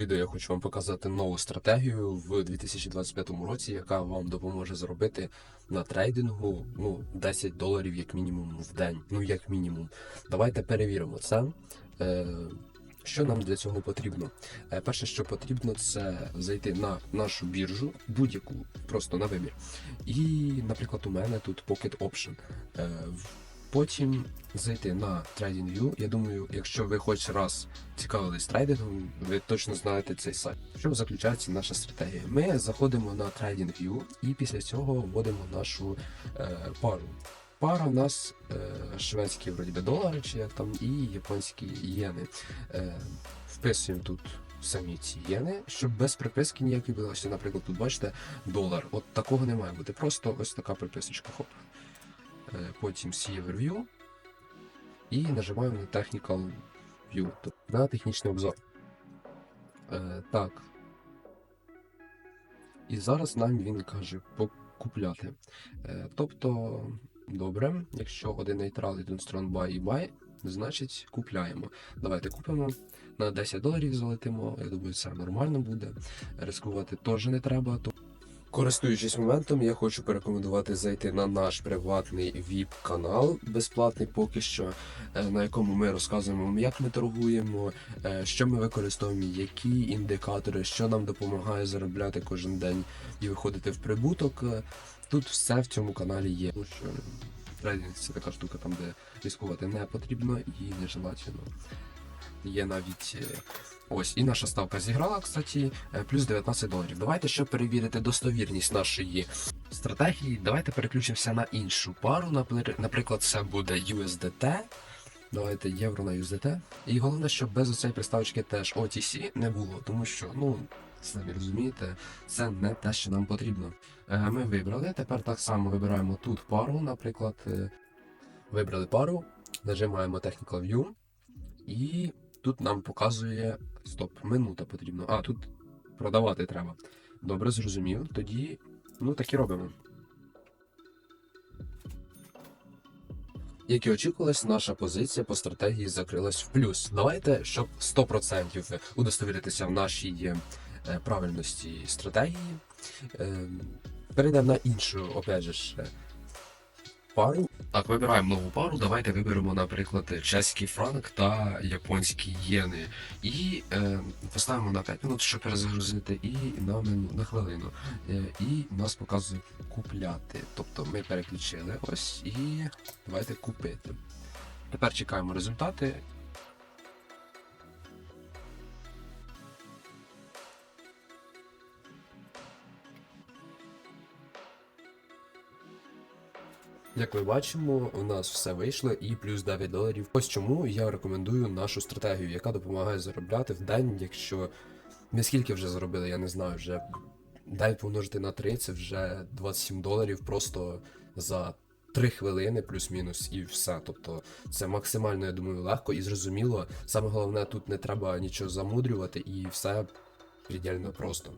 Відео я хочу вам показати нову стратегію в 2025 році, яка вам допоможе заробити на трейдингу ну 10 доларів як мінімум в день. Ну як мінімум. Давайте перевіримо це. Е, що нам для цього потрібно? Е, перше, що потрібно, це зайти на нашу біржу, будь-яку, просто на вибір. І, наприклад, у мене тут Pocket Option. В- Потім зайти на TradingView. Я думаю, якщо ви хоч раз цікавились трейдингом, ви точно знаєте цей сайт. В чому заключається наша стратегія? Ми заходимо на TradingView і після цього вводимо нашу е, пару. Пара у нас е, шведські вроді долари, чи як там, і японські єни. Е, вписуємо тут самі ці єни, щоб без приписки ніякої було. Наприклад, тут бачите долар. От такого не має бути. Просто ось така приписочка. Хоп. Е, потім See Overview і нажимаємо на Technical View, тобто на технічний обзор. Е, так. І зараз нам він каже покупляти. Е, тобто, добре, якщо один нейтрал, один строн buy і buy, значить купляємо. Давайте купимо. На 10 доларів залетимо. Я думаю, це нормально буде. Ризикувати теж не треба. Користуючись моментом, я хочу порекомендувати зайти на наш приватний VIP-канал, безплатний поки що, е, на якому ми розказуємо, як ми торгуємо, е, що ми використовуємо, які індикатори, що нам допомагає заробляти кожен день і виходити в прибуток. Е, Тут все в цьому каналі є. Тому що трейдинг це така штука, там де ризикувати не потрібно і нежелательно. Є навіть е, ось і наша ставка зіграла, кстати, е, плюс 19 доларів. Давайте, щоб перевірити достовірність нашої стратегії, давайте переключимося на іншу пару. Наприклад, це буде USDT. Давайте євро на USDT. І головне, щоб без оцеї приставочки теж OTC не було, тому що, ну, самі розумієте, це не те, що нам потрібно. Е, Ми вибрали. Тепер так само вибираємо тут пару, наприклад, вибрали пару, нажимаємо Technical View, і тут нам показує. Стоп, минута потрібно. А, тут продавати треба. Добре, зрозумів. Тоді, ну так і робимо. Як і очікувалось, наша позиція по стратегії закрилась в плюс. Давайте, щоб 100% удостовіритися в нашій е, правильності стратегії, е, перейдемо на іншу, опять же, е, пару. Так, вибираємо нову пару. Давайте виберемо, наприклад, чеський франк та японські єни. І е, поставимо на 5 минут, щоб перезагрузити, і на на хвилину. Е, і нас показує купляти. Тобто ми переключили ось і давайте купити. Тепер чекаємо результати. Як ми бачимо, у нас все вийшло і плюс 9 доларів. Ось чому я рекомендую нашу стратегію, яка допомагає заробляти в день, якщо ми скільки вже заробили, я не знаю, вже 9 помножити на 3, це вже 27 доларів просто за 3 хвилини, плюс-мінус, і все. Тобто це максимально, я думаю, легко і зрозуміло. Саме головне, тут не треба нічого замудрювати, і все предельно просто.